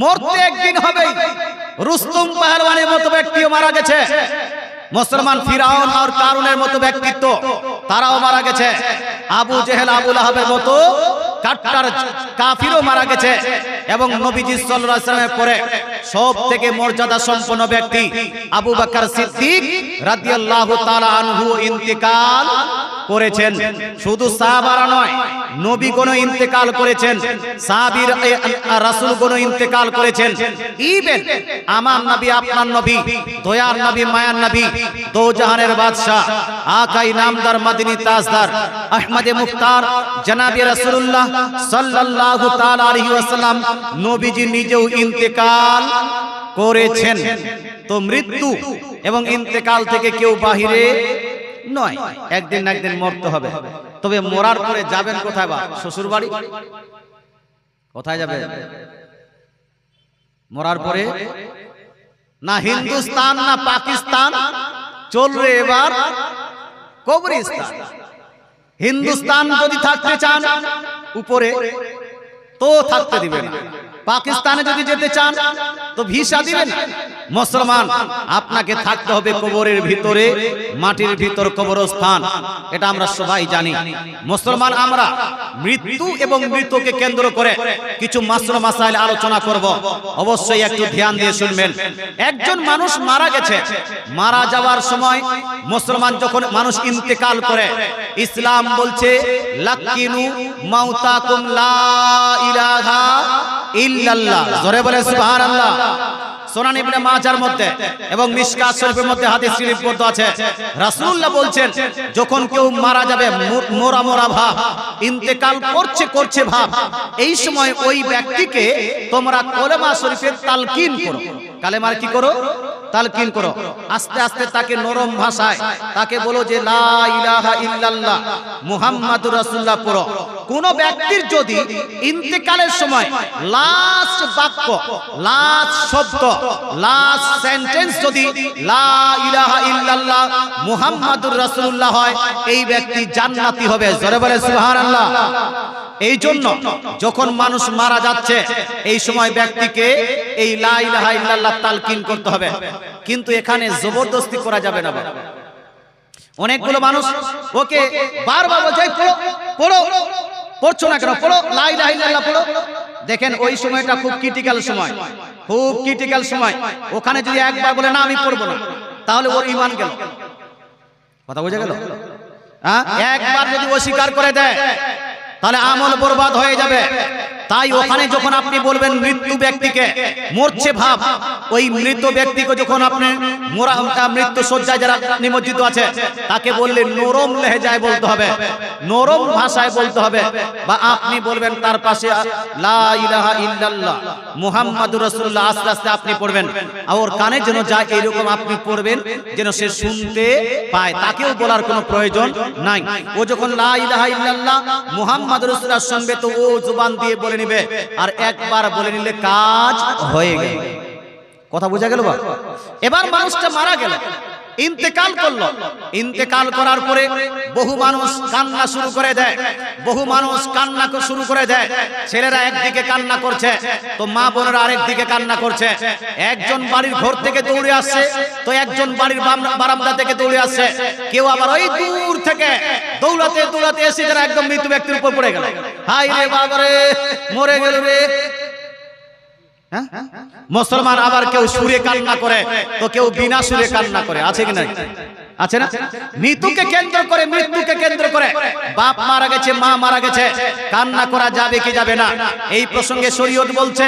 মরতে একদিন হবে রুস্তুম পাহলওয়ানের মতো ব্যক্তিও মারা গেছে। মুসলমান ফিরাউন আর কারুনের মতো ব্যক্তিত্ব, তারাও মারা গেছে। আবু জেহেল আবুল আহাবের মতো কাট্টার কাফিরও মারা গেছে। এবং নবীজি সাল্লাল্লাহু আলাইহি ওয়াসাল্লামের পরে সব থেকে মর্যাদা সম্পন্ন ব্যক্তি আবু বকর সিদ্দিক রাদিয়াল্লাহু তাআলা আনহু ইন্তেকাল করেছেন। শুধু সাহাবারা নয়, নবী কোন ইন্তেকাল করেছেন, সাহাবীর রাসূল কোন ইন্তেকাল করেছেন। ইভেন আমার নবী, আপনার নবী, দয়ার নবী, মায়ার নবী দো জাহানের বাদশা আকাই নামদার মাদিনী তাজদার, আহমদে মুখতার, জনাবি রাসূলুল্লাহ সাল্লাল্লাহু তাআলা আলাইহি ওয়াসাল্লাম, নবীজি নিজেও ইন্তেকাল করেছেন। তো মৃত্যু এবং ইন্তেকাল থেকে কেউ বাহিরে নয়, একদিন না একদিন মরতে হবে। তবে মরার পরে যাবেন কোথায় বা? শ্বশুর বাড়ি কোথায় যাবে মরার পরে? না হিন্দুস্তান, না পাকিস্তান। চলবে এবার কবরিস্তান হিন্দুস্তান যদি থাকতে চান, উপরে তো থাকতে দিবেন না। পাকিস্তানে যদি যেতে চান, তো ভিসা দিবেন। মুসলমান, আপনাকে থাকতে হবে কবরের ভিতরে, মাটির ভিতর কবরস্থান। এটা আমরা সবাই জানি। মুসলমান আমরা, মৃত্যু এবং মৃত্যুকে কেন্দ্র করে কিছু মাসর মাসাইল আলোচনা করব। অবশ্যই একটু ধ্যান দিয়ে শুনবেন। একজন মানুষ মারা গেছে। মারা যাওয়ার সময় মুসলমান যখন মানুষ ইন্তেকাল করে, ইসলাম বলছে লাকিনু মাউতাকুম লা ইলাহা ইল্লাল্লাহ। জোরে বলে সুবহানাল্লাহ। সোনান ইবনে মাজার মধ্যে এবং মিশকাত শরীফের মধ্যে হাদিস লিপিবদ্ধ আছে। রাসূলুল্লাহ বলছেন যখন কেউ মারা যাবে মোরা মোরা ভাব ইন্তেকাল করছে করছে ভাব এই সময় ওই ব্যক্তিকে তোমরা কলেমা শরীফের তালকিন করো। কালেমার কি করো? তালকিন করো। আস্তে আস্তে তাকে নরম ভাষায় তাকে বলো যে, লা ইলাহা মুহাম্মাদুর রাসূলুল্লাহ পড়ো। কোন ব্যক্তির যদি ইন্তেকালের সময় লাস্ট বাক্য লাস্ট শব্দ লাস্ট সেন্টেন্স যদি লা ইলাহা ইল্লাল্লাহ, মুহাম্মাদুর রাসূলুল্লাহ হয়, এই ব্যক্তি জান্নাতি হবে। জোরে বলে সুবহানাল্লাহ। এই জন্য যখন মানুষ মারা যাচ্ছে, এই সময় ব্যক্তিকে এই লা ইলাহা ইল্লাল্লাহ তালকিন করতে হবে। কিন্তু এখানে জবরদস্তি করা যাবে না অনেকগুলো মানুষ, ওকে বারবার "এই পড়ো পড়ো, পড়ছো না কেন? পড়ো, লা ইলাহা পড়ো। দেখেন ওই সময়টা খুব ক্রিটিক্যাল সময়, খুব ক্রিটিক্যাল সময়। ওখানে যদি একবার বলে, না, আমি পড়ব না, তাহলে ওর ইমান গেল। কথা বোঝা গেল? হ্যাঁ? একবার যদি অস্বীকার করে দেয় তাহলে আমল বরবাদ হয়ে যাবে। তাই ওখানে যখন আপনি বলবেন মৃত্যু ব্যক্তিকে মরছে ভাব ওই মৃত ব্যক্তিকে যখন আপনি মোরা মৃত্যু শয্যায় যারা নিমজ্জিত আছে তাকে বললে নরম লেহেজায় বলতে হবে। নরম ভাষায় বলতে হবে। বা আপনি বলবেন তার পাশে লা ইলাহা ইল্লাল্লাহ মুহাম্মাদুর রাসূলুল্লাহ আস্তে আস্তে আপনি পড়বেন। আর ওর কানে যেন যায় এরকম আপনি পড়বেন যেন সে শুনতে পায় তাকেও বলার কোনো প্রয়োজন নাই। ও যখন লা ইলাহা ইল্লাল্লাহ মুহাম্মাদুর রাসূলুল্লাহ শুনবে তো ও জুবান দিয়ে বলে নিবে। আর একবার বলে নিলে কাজ হয়ে গেল। কথা বোঝা গেল এবার মানুষটা মারা গেল। ইন্তেকাল করল। ইন্তেকাল করার পরে বহু মানুষ কান্না শুরু করে দেয়। বহু মানুষ কান্না শুরু করে দেয়। ছেলেরা একদিকে কান্না করছে তো মা বোনেরা আরেক দিকে কান্না করছে। একজন বাড়ির ঘর থেকে দৌড়ে আসছে তো একজন বাড়ির বারান্দা থেকে দৌড়ে আসছে। কেউ আবার ওই দূর থেকে দৌড়াতে দৌড়াতে এসে যারা একদম মৃত্যু ব্যক্তির উপর পড়ে গেল। হাই রে বাবারে মরে গেল রে? মুসলমান আবার কেউ সুরে কান্না করে, তো কেউ বিনা সুরে কান্না করে, আছে কি না আছে না? মৃত্যুকে কেন্দ্র করে মৃত্যুকে কেন্দ্র করে। বাপ মারা গেছে মা মারা গেছে। কান্না করা যাবে কি যাবে না? এই প্রসঙ্গে শরীয়ত বলছে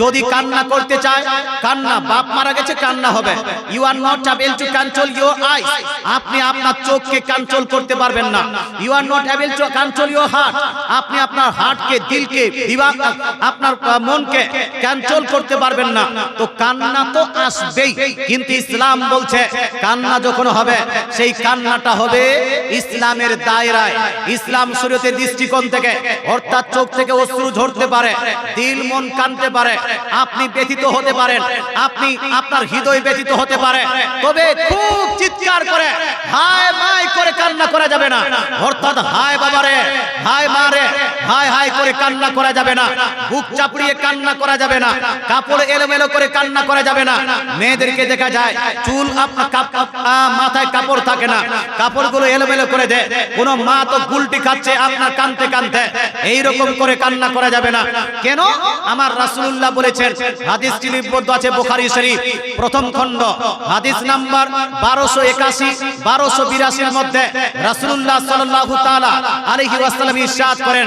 যদি কান্না করতে চায় কান্না। বাপ মারা গেছে কান্না হবে। You are not able to control your eyes আপনি আপনার চোখকে কন্ট্রোল করতে পারবেন না। You are not able to control your heart আপনি আপনার হার্টকে দিলকে বিভাগ আপনার মনকে কন্ট্রোল করতে পারবেন না। তো কান্না তো আসবেই। কিন্তু ইসলাম বলছে কান্না যখন হবে সেই কান্নাটা হবে ইসলামের দায়রায়। ইসলাম শরীয়তের দৃষ্টিকোণ থেকে, অর্থাৎ চোখ থেকে অশ্রু ঝরতে পারে, দিল মন কানতে পারে, আপনি ব্যথিত হতে পারেন, আপনি আপনার হৃদয় ব্যথিত হতে পারে, তবে খুব চিৎকার করে হায় মাই করে কান্না করা যাবে না। অর্থাৎ হায় বাবারে, হায় মারে হায় হায় করে কান্না করা যাবে না। বুক চাপড়িয়ে কান্না করা যাবে না। কাপড় এলোমেলো করে কান্না করা যাবে না। মেয়েদেরকে দেখা যায়, চুল আপনার মাথায় কাপড় থাকে না। কাপড়গুলো এলোমেলো করে দেয় কোন মা তো গুলটি খাচ্ছে, আপনার কানতে কানতে। এইরকম করে কান্না করা যাবে না। কেন? আমার রাসূলুল্লাহ বলেছেন হাদিসটি লিপিবদ্ধ আছে বুখারী শরীফ, প্রথম খণ্ড। হাদিস নাম্বার বারোশো একাশি, বারোশো বিরাশির মধ্যে রাসূলুল্লাহ সাল্লাল্লাহু তাআলা আলাইহি ওয়াসাল্লাম ইরশাদ করেন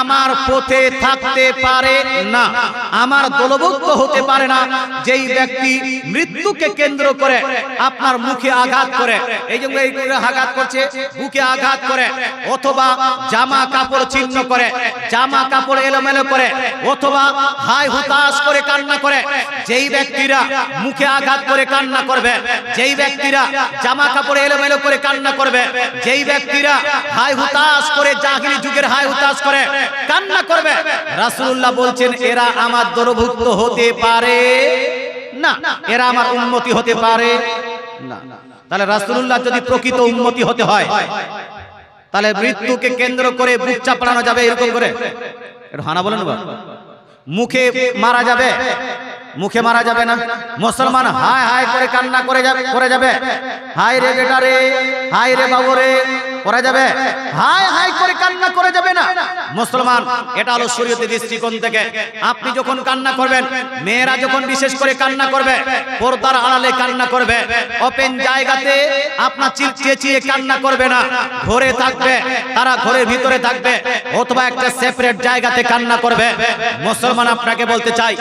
আমার পথে থাকতে পারে না। আমার দলভুক্ত হতে পারে না। যেই ব্যক্তি মৃত্যুকে কেন্দ্র করে আপনার মুখে আঘাত করে, এই জন্য এই আঘাত করছে, বুকে আঘাত করে, অথবা জামা কাপড় ছিন্ন করে, জামা কাপড় এলোমেলো করে, অথবা হাই হতাশ করে কান্না করে, যেই ব্যক্তিরা মুখে আঘাত করে কান্না করবে, যেই ব্যক্তিরা জামা কাপড় এলোমেলো করে কান্না করবে, যেই ব্যক্তিরা হাই হতাশ করে জাহিলি যুগের হাই হতাশ করে কান্না করবে। রাসূলুল্লাহ বলছেন, এরা আমার দরভুক্ত হতে পারে? না, এরা আমার উন্নতি হতে পারে। না। তাহলে রাসূলুল্লাহ যদি প্রকৃত উন্নতি হতে হয়, তাহলে মৃত্যুকে কেন্দ্র করে বুক চাপড়ানো যাবে এরকম করে? হানা বলেন মুখে মারা যাবে। মুখে মারা যাবে না। মুসলমান হায় হায় করে কান্না করে যাবে করে যাবে। হায় রে বেটা রে, হায় রে বাবু রে। করা যাবে? হায় হায় করে কান্না করে যাবে না। মুসলমান এটা হলো শরীয়তের দৃষ্টিকোণ থেকে। আপনি যখন কান্না করবেন মেয়েরা যখন বিশেষ করে কান্না করবে পর্দার আড়ালে কান্না করবে। ওপেন জায়গাতে আপনার চেঁচিয়ে কান্না করবে না। ঘরে থাকবে তারা ঘরের ভিতরে থাকবে। অথবা একটা সেপারেট জায়গাতে কান্না করবে। মুসলমান আপনাকে বলতে চাই